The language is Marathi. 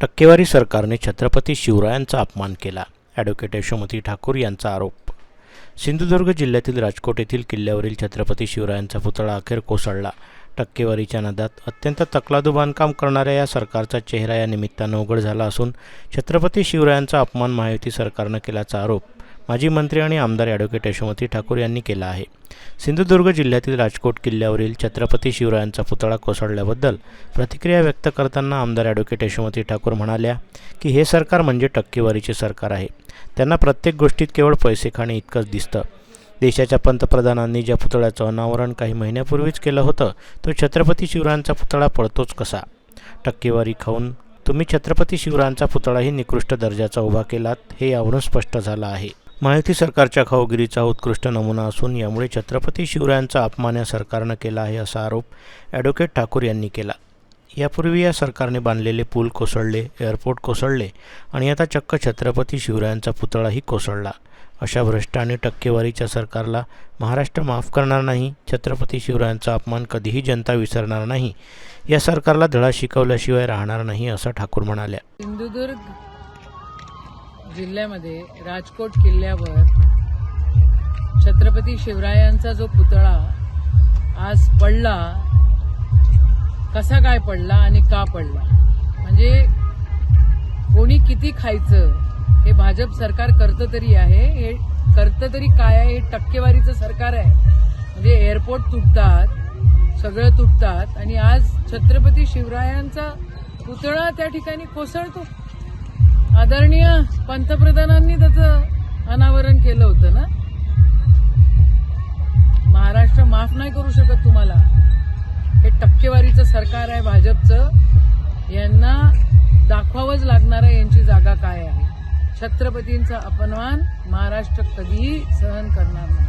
टक्केवारी सरकारने छत्रपती शिवरायांचा अपमान केला. ॲडव्होकेट यशोमती ठाकूर यांचा आरोप. सिंधुदुर्ग जिल्ह्यातील राजकोट येथील किल्ल्यावरील छत्रपती शिवरायांचा पुतळा अखेर कोसळला. टक्केवारीच्या नादात अत्यंत तकलादू बांधकाम करणाऱ्या या सरकारचा चेहरा या निमित्तानं उघड झाला असून छत्रपती शिवरायांचा अपमान महायुती सरकारनं केल्याचा आरोप. माजी मंत्री आणि आमदार ॲडव्होकेट यशोमती ठाकूर यांनी केला आहे. सिंधुदुर्ग जिल्ह्यातील राजकोट किल्ल्यावरील छत्रपती शिवरायांचा पुतळा कोसळल्याबद्दल प्रतिक्रिया व्यक्त करताना आमदार ॲडव्होकेट यशोमती ठाकूर म्हणाल्या की हे सरकार म्हणजे टक्केवारीचे सरकार आहे. त्यांना प्रत्येक गोष्टीत केवळ पैसे खाणे इतकंच दिसतं. देशाच्या पंतप्रधानांनी ज्या पुतळ्याचं अनावरण काही महिन्यापूर्वीच केलं होतं तो छत्रपती शिवरायांचा पुतळा पडतोच कसा? टक्केवारी खाऊन तुम्ही छत्रपती शिवरायांचा पुतळाही निकृष्ट दर्जाचा उभा केलात हे यावरून स्पष्ट झालं आहे. माहिती सरकारच्या खाऊगिरीचा उत्कृष्ट नमुना असून यामुळे छत्रपती शिवरायांचा अपमान या सरकारनं केला आहे असा आरोप ॲडव्होकेट ठाकूर यांनी केला. यापूर्वी या सरकारने बांधलेले पूल कोसळले एअरपोर्ट कोसळले आणि आता चक्क छत्रपती शिवरायांचा पुतळाही कोसळला. अशा भ्रष्ट आणि टक्केवारीच्या सरकारला महाराष्ट्र माफ करणार नाही छत्रपती शिवरायांचा अपमान कधीही जनता विसरणार नाही या सरकारला धडा शिकवल्याशिवाय राहणार नाही असं ठाकूर म्हणाल्या. सिंधुदुर्ग जिल्ह्यामध्ये राजकोट किल्ल्यावर छत्रपती शिवरायांचा जो पुतळा आज पडला कसा काय पडला आणि का पडला? म्हणजे कोणी किती खायचं हे भाजप सरकार करतं तरी आहे हे करतं तरी काय आहे हे टक्केवारीचं सरकार आहे. म्हणजे एअरपोर्ट तुटतात सगळं तुटतात आणि आज छत्रपती शिवरायांचा पुतळा त्या ठिकाणी कोसळतो. आदरणीय पंतप्रधानांनी त्याचं अनावरण केलं होतं ना? महाराष्ट्र माफ नाही करू शकत तुम्हाला. हे टक्केवारीचं सरकार आहे भाजपचं. यांना दाखवावंच लागणार आहे यांची जागा काय आहे. छत्रपतींचा अपमान महाराष्ट्र कधीही सहन करणार नाही.